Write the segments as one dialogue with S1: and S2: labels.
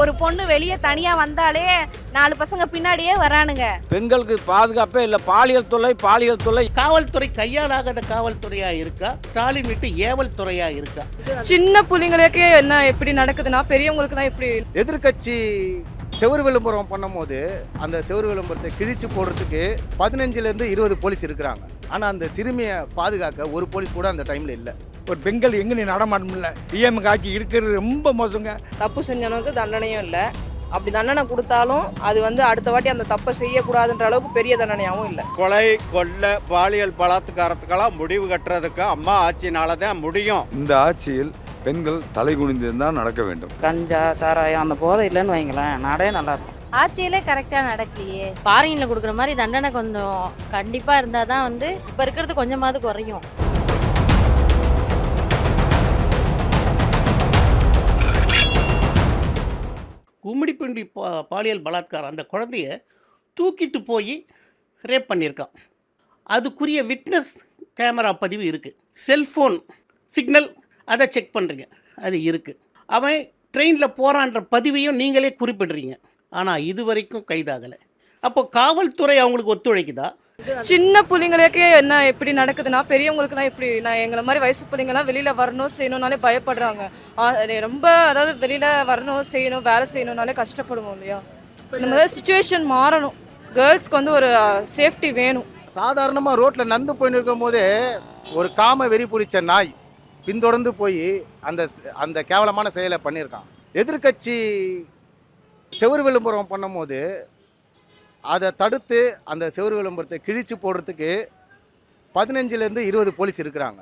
S1: ஒரு பொண்ணு வெளியே தனியா வந்தாலே நாலு பசங்க பின்னாடியே வரானுங்க.
S2: பெண்களுக்கு பாதுகாப்பே இல்லை. பாலியல் தொல்லை பாலியல் தொல்லை.
S3: காவல்துறை கையாலாகாத காவல்துறையா இருக்கா? ஸ்டாலின் விட்டு ஏவல் துறையா இருக்கா?
S4: சின்ன புள்ளைங்களுக்கே என்ன எப்படி நடக்குதுன்னா பெரியவங்களுக்கு தான் எப்படி
S5: எதிர்க்கட்சி செவுறு விளம்பரம் பண்ணும்போது அந்த செவுறு விளம்பரத்தை கிழிச்சு போடுறதுக்கு பதினஞ்சுலேருந்து இருபது போலீஸ் இருக்கிறாங்க. ஆனால் அந்த சிறுமியை பாதுகாக்க ஒரு போலீஸ் கூட அந்த டைமில் இல்லை.
S6: ஒரு பெண்கள் எங்கே நீ நடமாட முடியல டிஎம்கே ஆட்சி இருக்கிறது ரொம்ப மோசங்க.
S7: தப்பு செஞ்சவனுக்கு தண்டனையும் இல்லை. அப்படி தண்டனை கொடுத்தாலும் அது வந்து அடுத்த வாட்டி அந்த தப்பை செய்யக்கூடாதுன்ற அளவுக்கு பெரிய தண்டனையாகவும் இல்லை.
S8: கொலை கொள்ளை பாலியல் பலாத்காரத்துக்கெல்லாம் முடிவு கட்டுறதுக்கு அம்மா ஆட்சினால தான் முடியும்.
S9: இந்த ஆட்சியில் பெண்கள் தலை குனிந்து தான் நடக்க வேண்டும்.
S10: கஞ்சா சாராயம் அந்த போதை இல்லைன்னு வைங்களேன் நாடே நல்லா இருக்கும்.
S1: ஆட்சியிலே கரெக்டா நடக்கலையே.
S11: ஃபாரின்ல கொடுக்குற மாதிரி தண்டனை கொஞ்சம் கண்டிப்பா இருந்தா தான் வந்து இப்ப இருக்கிறது கொஞ்சமாவது குறையும்.
S3: கும்மிடிப்பூண்டி பா பாலியல் பலாத்காரம் அந்த குழந்தைய தூக்கிட்டு போய் ரேப் பண்ணியிருக்கான். அதுக்குரிய விட்னஸ் கேமரா பதிவு இருக்குது செல்ஃபோன் சிக்னல் அதை செக் பண்ணுறீங்க அது இருக்குது அவன் ட்ரெயினில் போகிறான்ற பதிவையும் நீங்களே குறிப்பிடுறீங்க. ஆனால் இது வரைக்கும் கைதாகலை. அப்போ காவல்துறை அவங்களுக்கு ஒத்துழைக்குதா?
S4: சின்ன பிள்ளைங்களுக்கே என்ன எப்படி நடக்குதுன்னா பெரியவங்களுக்குலாம் எப்படி நான் எங்களை மாதிரி வயசு பிள்ளைங்கலாம் வெளியில வரணும் செய்யணும்னாலே பயப்படுறாங்க. ரொம்ப அதாவது வெளியில வரணும் செய்யணும் வேலை செய்யணும்னாலே கஷ்டப்படுவோம் இல்லையா? இந்த மாதிரி சுச்சுவேஷன் மாறணும். கேர்ள்ஸ்க்கு வந்து ஒரு சேஃப்டி வேணும்.
S5: சாதாரணமாக ரோட்டில் நந்து போயின்னு இருக்கும் போதே ஒரு காம வெறி பிடிச்ச நாய் பின்தொடர்ந்து போய் அந்த அந்த கேவலமான செயலை பண்ணியிருக்கான். எதிர்க்கட்சி செவ்வறு விளம்பரம் பண்ணும்போது அதை தடுத்து அந்த செவுறு விளம்பரத்தை கிழிச்சு போடுறதுக்கு பதினஞ்சுலேருந்து இருபது போலீஸ் இருக்கிறாங்க.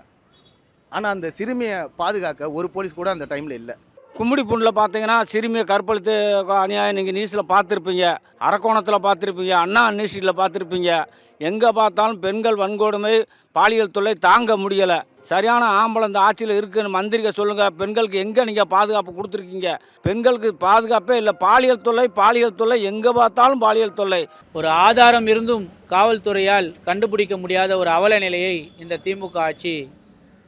S5: ஆனால் அந்த சிறுமியை பாதுகாக்க ஒரு போலீஸ் கூட அந்த டைமில் இல்லை.
S2: கும்மிடிப்பூண்டில் பார்த்தீங்கன்னா சிறுமியை கற்பழித்து அநியாயம் நீங்கள் நியூஸில் பார்த்துருப்பீங்க. அரக்கோணத்தில் பார்த்துருப்பீங்க. அண்ணா யூனிவர்சிட்டியில் பார்த்துருப்பீங்க. எங்கே பார்த்தாலும் பெண்கள் வன்கொடுமை பாலியல் தொல்லை தாங்க முடியலை. சரியான ஆம்பளை இந்த ஆட்சியில் இருக்குன்னு மந்திரிக்க சொல்லுங்கள் பெண்களுக்கு எங்கே நீங்கள் பாதுகாப்பு கொடுத்துருக்கீங்க? பெண்களுக்கு பாதுகாப்பே இல்லை. பாலியல் தொல்லை பாலியல் தொல்லை. எங்கே பார்த்தாலும் பாலியல் தொல்லை.
S12: ஒரு ஆதாரம் இருந்தும் காவல்துறையால் கண்டுபிடிக்க முடியாத ஒரு அவல நிலையை இந்த திமுக ஆட்சி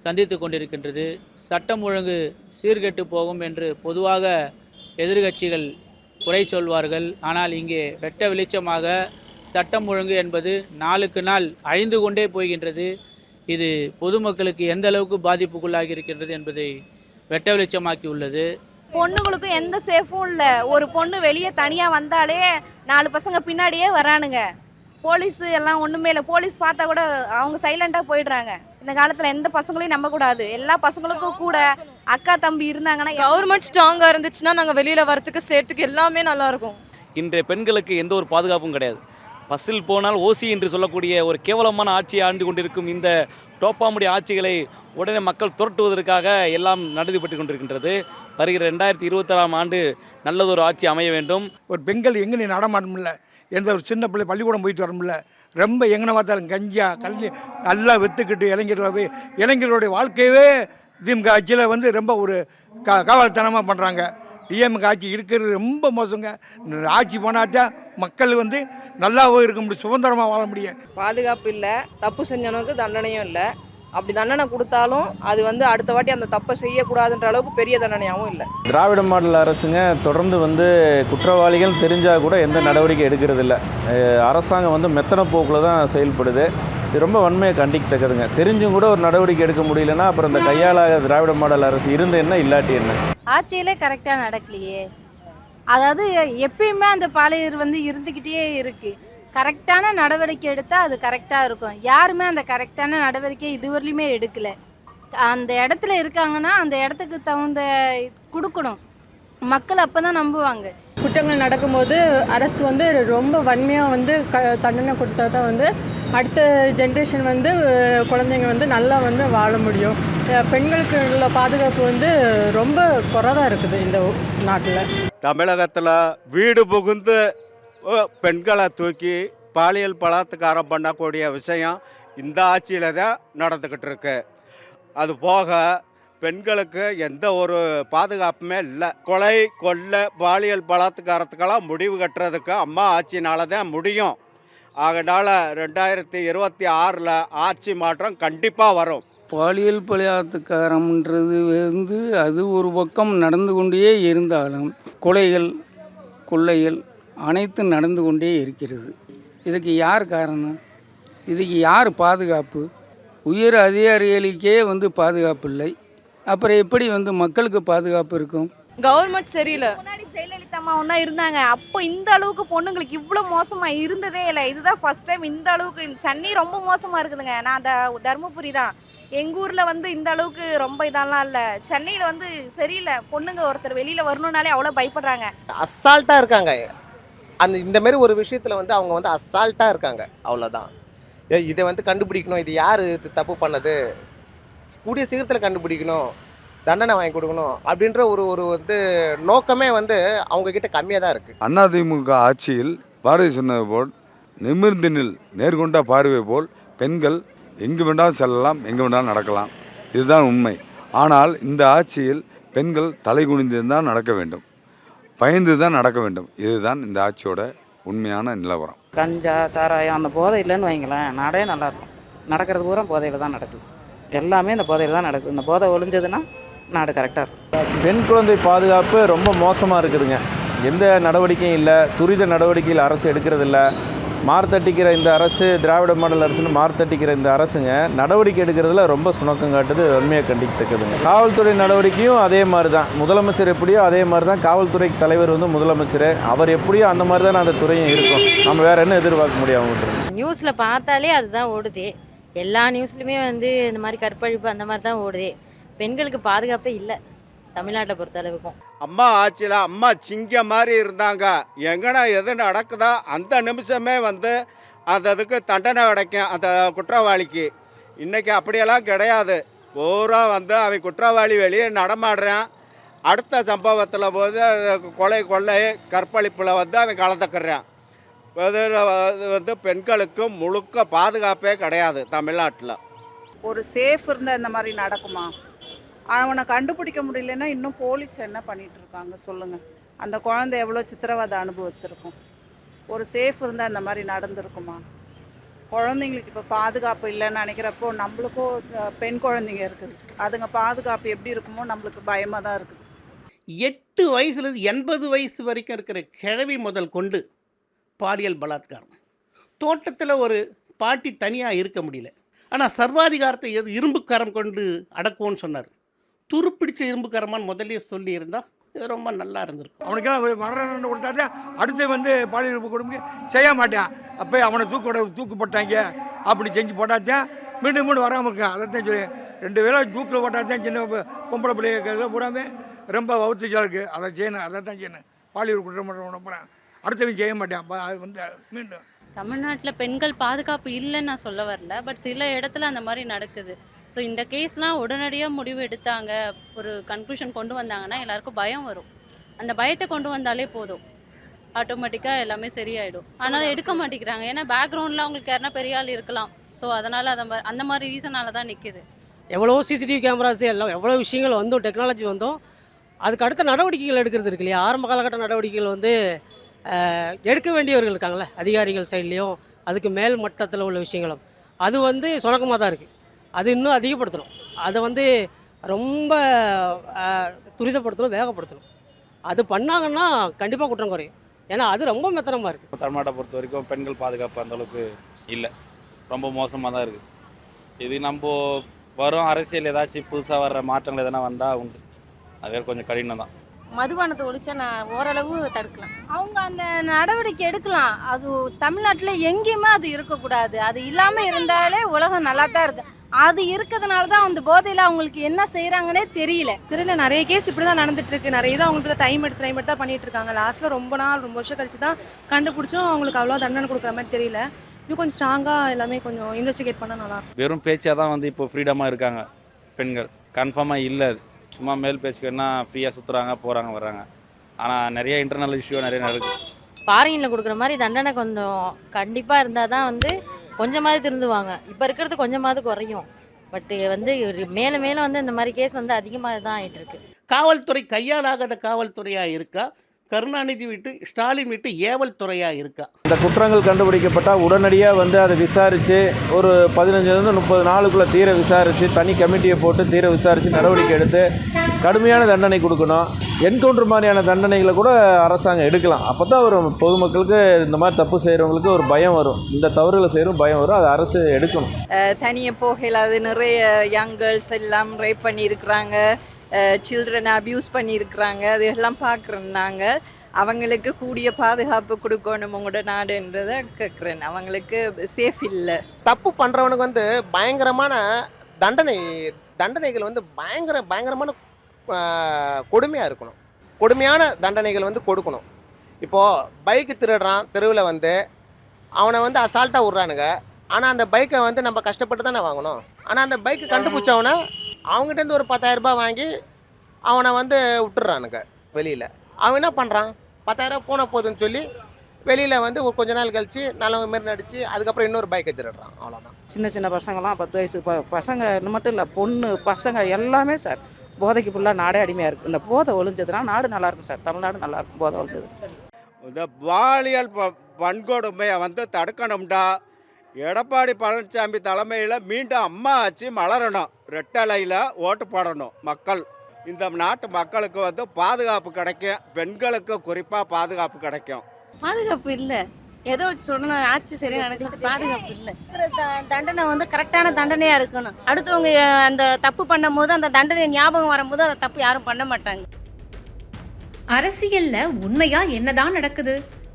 S12: சந்தித்து கொண்டிருக்கின்றது. சட்டம் ஒழுங்கு சீர்கெட்டு போகும் என்று பொதுவாக எதிர்கட்சிகள் குறை சொல்வார்கள். ஆனால் இங்கே வெட்ட வெளிச்சமாக சட்டம் ஒழுங்கு என்பது நாளுக்கு நாள் அழிந்து கொண்டே போகின்றது. இது பொதுமக்களுக்கு எந்த அளவுக்கு பாதிப்புக்குள்ளாகி இருக்கின்றது என்பதை வெட்ட வெளிச்சமாக்கி உள்ளது
S1: பொண்ணுங்களுக்கும் எந்த சேஃபும் இல்லை. ஒரு பொண்ணு வெளியே தனியாக வந்தாலே நாலு பசங்க பின்னாடியே வரானுங்க. போலீஸு எல்லாம் ஒன்றுமே இல்லை. போலீஸ் பார்த்தா கூட அவங்க சைலண்ட்டாக போயிடுறாங்க. இந்த காலத்துல எந்த பசங்களையும் நம்ப கூடாது. எல்லா பசங்களுக்கும் கூட அக்கா தம்பி இருந்தாங்கன்னா
S4: கவர்மெண்ட் ஸ்ட்ராங்கா இருந்துச்சுன்னா நாங்க வெளியில வரத்துக்கு சேர்த்துக்கு எல்லாமே நல்லா இருக்கும்.
S12: இன்றைய பெண்களுக்கு எந்த ஒரு பாதுகாப்பும் கிடையாது. பஸ்ஸில் போனால் ஓசி என்று சொல்லக்கூடிய ஒரு கேவலமான ஆட்சியை ஆண்டு கொண்டிருக்கும் இந்த டோப்பாமுடி ஆட்சிகளை உடனே மக்கள் துரட்டுவதற்காக எல்லாம் நடந்துபட்டு கொண்டிருக்கின்றது. வருகிற ரெண்டாயிரத்தி இருபத்தாறாம் ஆண்டு நல்லதொரு ஆட்சி அமைய வேண்டும்.
S6: ஒரு பெண்கள் எங்கே நீ நடமாட முடியல எந்த ஒரு சின்ன பிள்ளை பள்ளிக்கூடம் போயிட்டு வரமுடியல ரொம்ப எங்கன பார்த்தாலும் கஞ்சா கல்வி நல்லா விற்றுக்கிட்டு இளைஞர்களை போய் இளைஞர்களுடைய வாழ்க்கையவே திமுக ஆட்சியில் வந்து ரொம்ப ஒரு க காவல்தனமாக பண்ணுறாங்க டிஎம்க ஆட்சி இருக்கிறது ரொம்ப மோசங்க. ஆட்சி போனாத்தான் மக்கள் வந்து நல்லாவும் இருக்க முடியும் சுதந்திரமாக வாழ முடியும்.
S7: பாதுகாப்பு இல்லை தப்பு செஞ்சவனுக்கு தண்டனையும் இல்லை. அப்படி தண்டனை கொடுத்தாலும் அது வந்து அடுத்த வாட்டி அந்த தப்பை செய்யக்கூடாதுன்ற அளவுக்கு பெரிய தண்டனையாகவும் இல்லை.
S12: திராவிட மாடல் அரசுங்க தொடர்ந்து வந்து குற்றவாளிகள் தெரிஞ்சால் கூட எந்த நடவடிக்கை எடுக்கிறது இல்லை அரசாங்கம் வந்து மெத்தன போக்கில் தான் செயல்படுது. இது ரொம்ப வன்மையை கண்டிக்கத்தக்கதுங்க. தெரிஞ்சும் கூட ஒரு நடவடிக்கை எடுக்க முடியலன்னா அப்புறம் இந்த கையாளாக திராவிட மாடல் அரசு இருந்து என்ன இல்லாட்டி என்ன?
S11: ஆட்சியிலே கரெக்டா நடக்கலையே. அதாவது எப்பயுமே அந்த பாலியல் வந்து இருந்துக்கிட்டே இருக்கு. கரெக்டான நடவடிக்கை எடுத்தால் அது கரெக்டாக இருக்கும். யாருமே அந்த கரெக்டான நடவடிக்கை இதுவரையிலுமே எடுக்கல. அந்த இடத்துல இருக்காங்கன்னா அந்த இடத்துக்கு தகுந்த கொடுக்கணும். மக்கள் அப்போ தான் நம்புவாங்க.
S4: குற்றங்கள் நடக்கும்போது அரசு வந்து ரொம்ப வன்மையாக வந்து க தண்டனை கொடுத்தா தான் வந்து அடுத்த ஜென்ரேஷன் வந்து குழந்தைங்க வந்து நல்லா வந்து வாழ முடியும். பெண்களுக்கு உள்ள பாதுகாப்பு வந்து ரொம்ப குறைவாக இருக்குது இந்த நாட்டில்.
S8: தமிழகத்தில் வீடு புகுந்து பெண்களை தூக்கி பாலியல் பலாத்காரம் பண்ணக்கூடிய விஷயம் இந்த ஆட்சியில் தான் நடந்துக்கிட்டு இருக்கு. அது போக பெண்களுக்கு எந்த ஒரு பாதுகாப்புமே இல்லை. கொலை கொள்ளை பாலியல் பலாத்காரத்துக்கெல்லாம் முடிவு கட்டுறதுக்கு அம்மா ஆட்சினால தான் முடியும். அதனால் ரெண்டாயிரத்தி இருபத்தி ஆறில் ஆட்சி மாற்றம் கண்டிப்பாக வரும்.
S2: பாலியல் பலாத்காரம்ன்றது வந்து அது ஒரு பக்கம் நடந்து கொண்டே இருந்தாலும் கொலைகள் கொள்ளைகள் அனைத்தும் நடந்து கொண்டே இருக்கிறது. இதுக்கு யார் காரணம்? இதுக்கு யார் பாதுகாப்பு? உயர் அதிகாரிகளுக்கே வந்து பாதுகாப்பு இல்லை. அப்புறம் எப்படி வந்து மக்களுக்கு பாதுகாப்பு இருக்கும்?
S13: கவர்மெண்ட் சரியில்லை.
S1: முன்னாடி ஜெயலலிதா அம்மாவும் தான் இருந்தாங்க. அப்போ இந்த அளவுக்கு பொண்ணுங்களுக்கு இவ்வளோ மோசமா இருந்ததே இல்லை. இதுதான் ஃபர்ஸ்ட் டைம் இந்த அளவுக்கு சென்னை ரொம்ப மோசமா இருக்குதுங்க. நான் த தருமபுரி தான். எங்க ஊர்ல வந்து இந்த அளவுக்கு ரொம்ப இதெல்லாம் இல்லை. சென்னையில வந்து சரியில்லை. பொண்ணுங்க ஒருத்தர் வெளியில வரணும்னாலே அவ்வளோ பயப்படுறாங்க.
S14: அசால்ட்டாக இருக்காங்க. அந்த இந்த மாதிரி ஒரு விஷயத்தில் வந்து அவங்க வந்து அசால்ட்டாக இருக்காங்க. அவ்வளோதான் ஏ இதை வந்து கண்டுபிடிக்கணும். இது யார் இது தப்பு பண்ணது? கூடிய சீக்கிரத்தில் கண்டுபிடிக்கணும். தண்டனை வாங்கி கொடுக்கணும். அப்படின்ற ஒரு ஒரு வந்து நோக்கமே வந்து அவங்கக்கிட்ட கம்மியாக தான் இருக்குது
S9: அதிமுக ஆட்சியில் பாரதி சொன்னது போல் நிமிர்ந்து நில் நேர்கொண்ட பார்வை போல் பெண்கள் எங்கு வேண்டாலும் செல்லலாம் எங்கு வேண்டாலும் நடக்கலாம். இதுதான் உண்மை. ஆனால் இந்த ஆட்சியில் பெண்கள் தலை குனிந்து தான் நடக்க வேண்டும். பயந்து தான் நடக்க வேண்டும். இதுதான் இந்த ஆட்சியோட உண்மையான நிலவரம்.
S10: கஞ்சா சாராயம் அந்த போதை இல்லைன்னு வைங்களேன் நாடே நல்லாயிருக்கும் நடக்கிறது பூரா போதையில் தான் நடக்குது. எல்லாமே இந்த போதையில் தான் நடக்குது. இந்த போதை ஒழிஞ்சதுன்னா நாடு கரெக்டாக இருக்கும்.
S15: பெண் குழந்தை பாதுகாப்பு ரொம்ப மோசமாக இருக்குதுங்க. எந்த நடவடிக்கையும் இல்லை. துரித நடவடிக்கையில் அரசு எடுக்கிறதில்ல. மார்த்தட்டிக்கிற இந்த அரசு திராவிட மாடல் அரசுன்னு மார்த்தட்டிக்கிற இந்த அரசுங்க நடவடிக்கை எடுக்கிறதுல ரொம்ப சுணக்கம் காட்டுது உண்மையாக கண்டிக்கத்தக்கதுங்க. காவல்துறை நடவடிக்கையும் அதே மாதிரி தான் முதலமைச்சர் எப்படியோ அதே மாதிரி தான் காவல்துறை தலைவர் வந்து முதலமைச்சர். அவர் எப்படியோ அந்த மாதிரி தான் அந்த துறையும் இருக்கும். நம்ம வேற என்ன எதிர்பார்க்க முடியும் அவங்ககிட்ட
S16: நியூஸில் பார்த்தாலே அதுதான் ஓடுது. எல்லா நியூஸ்லையுமே வந்து இந்த மாதிரி கற்பழிப்பு அந்த மாதிரி தான் ஓடுது. பெண்களுக்கு பாதுகாப்பே இல்லை தமிழ்நாட்டை பொறுத்த அளவுக்கும்.
S8: அம்மா ஆட்சியில் அம்மா சிங்கம் மாதிரி இருந்தாங்க. எங்கன்னா எது நடக்குதோ அந்த நிமிஷமே வந்து அந்த அதுக்கு தண்டனை கிடைக்கும் அந்த குற்றவாளிக்கு. இன்றைக்கி அப்படியெல்லாம் கிடையாது. பூரா வந்து அவன் குற்றவாளி வெளியே நடமாடுறான். அடுத்த சம்பவத்தில் போது கொலை கொள்ளை கற்பழிப்பில் வந்து அவன் கலந்துக்கிறான். அது வந்து பெண்களுக்கு முழுக்க பாதுகாப்பே கிடையாது தமிழ்நாட்டில்.
S7: ஒரு சேஃப் இருந்தால் இந்த மாதிரி நடக்குமா? அவனை கண்டுபிடிக்க முடியலன்னா இன்னும் போலீஸ் என்ன பண்ணிட்டு இருக்காங்க சொல்லுங்க. அந்த குழந்தை எவ்வளோ சித்திரவதை அனுபவிச்சிருக்கும்? ஒரு சேஃப் இருந்தால் இந்த மாதிரி நடந்திருக்குமா? குழந்தைங்களுக்கு இப்போ பாதுகாப்பு இல்லைன்னு நினைக்கிறப்போ நம்மளுக்கும் பெண் குழந்தைங்க இருக்குது. அதுங்க பாதுகாப்பு எப்படி இருக்குமோ நம்மளுக்கு பயமாக தான் இருக்குது.
S3: எட்டு வயசுலேருந்து எண்பது வயசு வரைக்கும் இருக்கிற கிழவி முதல் கொண்டு பாலியல் பலாத்காரம். தோட்டத்தில் ஒரு பாட்டி தனியாக இருக்க முடியல. ஆனால் சர்வாதிகாரத்தை எது இரும்புக்கரம் கொண்டு அடக்குவோன்னு சொன்னார். துருப்பிடிச்ச இரும்புக்கரமான்னு முதல்லயே சொல்லியிருந்தா இது ரொம்ப நல்லா இருந்திருக்கும்.
S6: அவனுக்கெல்லாம் மரணம் கொடுத்தாட்டா அடுத்து வந்து பாலியல் கொடுமை செய்ய மாட்டான். அப்போ அவனை தூக்கு தூக்கு போட்டாங்க. அப்படி செஞ்சு போட்டாத்தான் மீண்டும் மீண்டும் வராமல் இருக்கான் அதைத்தான் சொல்லி ரெண்டு வேளை தூக்கில் போட்டாத்தான் சின்ன பொம்பளை பிள்ளைங்க பூராமே ரொம்ப வவுத்திச்சா இருக்குது அதை செய்யணும் அதை தான் செய்யணும். பாலியல் குற்றம் போகிறேன் அடுத்தவன் செய்ய மாட்டான். அது வந்து மீண்டும்.
S16: தமிழ்நாட்டில் பெண்கள் பாதுகாப்பு இல்லைன்னு நான் சொல்ல வரல. பட் சில இடத்துல அந்த மாதிரி நடக்குது. ஸோ இந்த கேஸ்லாம் உடனடியாக முடிவு எடுத்தாங்க. ஒரு கன்க்ளூஷன் கொண்டு வந்தாங்கன்னா எல்லாருக்கும் பயம் வரும். அந்த பயத்தை கொண்டு வந்தாலே போதும். ஆட்டோமேட்டிக்காக எல்லாமே சரியாயிடும். ஆனால் எடுக்க மாட்டேங்கிறாங்க. ஏன்னா பேக்ரவுண்டில் அவங்களுக்கு யாருன்னா பெரிய ஆள் இருக்கலாம். ஸோ அதனால் அந்த மாதிரி அந்த மாதிரி ரீசனால தான் நிற்கிது
S7: எவ்வளோ சிசிடிவி கேமராஸ் எல்லாம் எவ்வளோ விஷயங்கள் வந்தோம் டெக்னாலஜி வந்தோம். அதுக்கு அடுத்த நடவடிக்கைகள் எடுக்கிறது இருக்கு இல்லையா? ஆரம்ப காலகட்ட நடவடிக்கைகள் வந்து எடுக்க வேண்டியவர்கள் இருக்காங்களே அதிகாரிகள் சைட்லேயும் அதுக்கு மேல் மட்டத்தில் உள்ள விஷயங்களும். அது வந்து சுணக்கமாக தான் இருக்குது அது இன்னும் அதிகப்படுத்தணும். அதை வந்து ரொம்ப துரிதப்படுத்தணும் வேகப்படுத்தணும். அது பண்ணாங்கன்னா கண்டிப்பாக குற்றம் குறையும். ஏன்னா அது ரொம்ப மெத்தனமாக இருக்குது
S15: தமிழ்நாட்டை பொறுத்த வரைக்கும் பெண்கள் பாதுகாப்பு அந்தளவுக்கு இல்லை. ரொம்ப மோசமாக தான் இருக்குது இது நம்ம வரும் அரசியல் ஏதாச்சும் புதுசாக வர்ற மாற்றங்கள் எதனா வந்தால் உண்டு. அது கொஞ்சம் கடினம் தான்.
S16: மதுபானத்தை ஒழிச்சா நான் ஓரளவு தடுக்கலாம். அவங்க அந்த நடவடிக்கை எடுக்கலாம். அது தமிழ்நாட்டில் எங்கேயுமே அது இருக்கக்கூடாது. அது இல்லாமல் இருந்தாலே உலகம் நல்லா தான் இருக்கு. அது இருக்கிறதுனால தான் அந்த போதையில் அவங்களுக்கு என்ன செய்கிறாங்கன்னே தெரியல.
S13: தெரியல நிறைய கேஸ் இப்படி தான் நடந்துட்டு இருக்கு. நிறைய தான் அவங்களுக்கு டைம் எடுத்து டைம் எடுத்து தான் பண்ணிட்டு இருக்காங்க. லாஸ்ட்ல ரொம்ப நாள் ரொம்ப வருஷம் கழிச்சு தான் கண்டுபிடிச்சும். அவங்களுக்கு அவ்வளோ தண்டனை கொடுக்குற மாதிரி தெரியல. இன்னும் கொஞ்சம் ஸ்ட்ராங்காக எல்லாமே கொஞ்சம் இன்வெஸ்டிகேட் பண்ணால் நல்லா இருக்கும்.
S15: வெறும் பேச்சாக தான் வந்து இப்போ ஃப்ரீடமாக இருக்காங்க பெண்கள். கன்ஃபார்மாக இல்லை அது. சும்மா மேல் பேச்சுக்குன்னா ஃப்ரீயாக சுற்றுறாங்க போகிறாங்க வர்றாங்க. ஆனால் நிறைய இன்டர்னல் இஷ்யூ நிறைய நடக்குது.
S16: ஃபாரினில் கொடுக்குற மாதிரி தண்டனை கொஞ்சம் கண்டிப்பாக இருந்தால் தான் வந்து கொஞ்சமாவது திருந்துவாங்க. இப்போ இருக்கிறது கொஞ்சமாவது குறையும். பட்டு வந்து மேலும் மேலும் வந்து இந்த மாதிரி கேஸ் வந்து அதிகமாக தான் ஆகிட்டு இருக்கு.
S3: காவல்துறை கையாலாகாத காவல்துறையாக இருக்கா? கருணாநிதி விட்டு ஸ்டாலின் விட்டு ஏவல் துறையாக இருக்கா?
S15: இந்த குற்றங்கள் கண்டுபிடிக்கப்பட்டால் உடனடியாக வந்து அதை விசாரித்து ஒரு பதினஞ்சுலேருந்து முப்பது நாளுக்குள்ளே தீர விசாரித்து தனி கமிட்டியை போட்டு தீர விசாரித்து நடவடிக்கை எடுத்து கடுமையான தண்டனை கொடுக்கணும். என்கவுண்டர் மாதிரியான தண்டனைகளை கூட அரசாங்கம் எடுக்கலாம். அப்போ தான் ஒரு பொதுமக்களுக்கு இந்த மாதிரி தப்பு செய்கிறவங்களுக்கு ஒரு பயம் வரும். இந்த தவறுகளை செய்கிறோம் பயம் வரும். அதை அரசு எடுக்கணும்.
S17: தனியாக போகையில் அது நிறைய யங் கேர்ள்ஸ் எல்லாம் ரேப் பண்ணியிருக்கிறாங்க. சில்ட்ரனை அப்யூஸ் பண்ணியிருக்கிறாங்க. அது எல்லாம் பார்க்குறோம் நாங்கள். அவங்களுக்கு கூடிய பாதுகாப்பு கொடுக்கணும் உங்களோட நாடுன்றதை கேட்குறேன். அவங்களுக்கு சேஃப் இல்லை.
S14: தப்பு பண்ணுறவனுக்கு வந்து பயங்கரமான தண்டனை தண்டனைகள் வந்து பயங்கர பயங்கரமான கொடுமையாக இருக்கணும். கொடுமையான தண்டனைகள் வந்து கொடுக்கணும். இப்போது பைக்கு திருடுறான் தெருவில் வந்து அவனை வந்து அசால்ட்டாக விட்றானுங்க. ஆனால் அந்த பைக்கை வந்து நம்ம கஷ்டப்பட்டு தானே வாங்கணும். ஆனால் அந்த பைக்கு கண்டுபிடிச்சவனை அவங்ககிட்டேருந்து ஒரு பத்தாயிரம் ரூபாய் வாங்கி அவனை வந்து விட்டுறானுங்க வெளியில். அவன் என்ன பண்ணுறான் பத்தாயிரம் போன போதுன்னு சொல்லி வெளியில் வந்து ஒரு கொஞ்ச நாள் கழித்து நல்ல மாரி நடித்து அதுக்கப்புறம் இன்னொரு பைக்கை திருடுறான் அவ்வளோதான்
S10: சின்ன சின்ன பசங்களாம் பத்து வயசு ப பசங்க இது மட்டும் இல்லை பொண்ணு பசங்க எல்லாமே சார் போதைக்கு ஃபுல்லாக நாடே அடிமையாக இருக்குது இந்த போதை ஒழிஞ்சதுன்னா நாடு நல்லாயிருக்கும் சார் தமிழ்நாடு நல்லாயிருக்கும் போதை ஒழிஞ்சது.
S8: இந்த பாலியல் ப வன்கொடுமையை வந்து தடுக்கணும்டா. எடப்பாடி பழனிசாமி தலைமையில் மீண்டும் அம்மா ஆட்சி மலரணும். ரெட்டலையில் ஓட்டு போடணும் மக்கள். இந்த நாட்டு மக்களுக்கு வந்து பாதுகாப்பு கிடைக்கும். பெண்களுக்கு குறிப்பாக பாதுகாப்பு கிடைக்கும்.
S11: பாதுகாப்பு இல்லை. ஏதோ சொல்லணும். ஆட்சி சரியாக நடக்கிறது பாதுகாப்பு இல்லை. தண்டனை வந்து கரெக்டான தண்டனையாக இருக்கணும். அடுத்தவங்க அந்த தப்பு பண்ணும் போது அந்த தண்டனை ஞாபகம் வரும்போது அந்த தப்பு யாரும் பண்ண மாட்டாங்க.
S18: அரசியல்ல உண்மையா என்னதான் நடக்குது?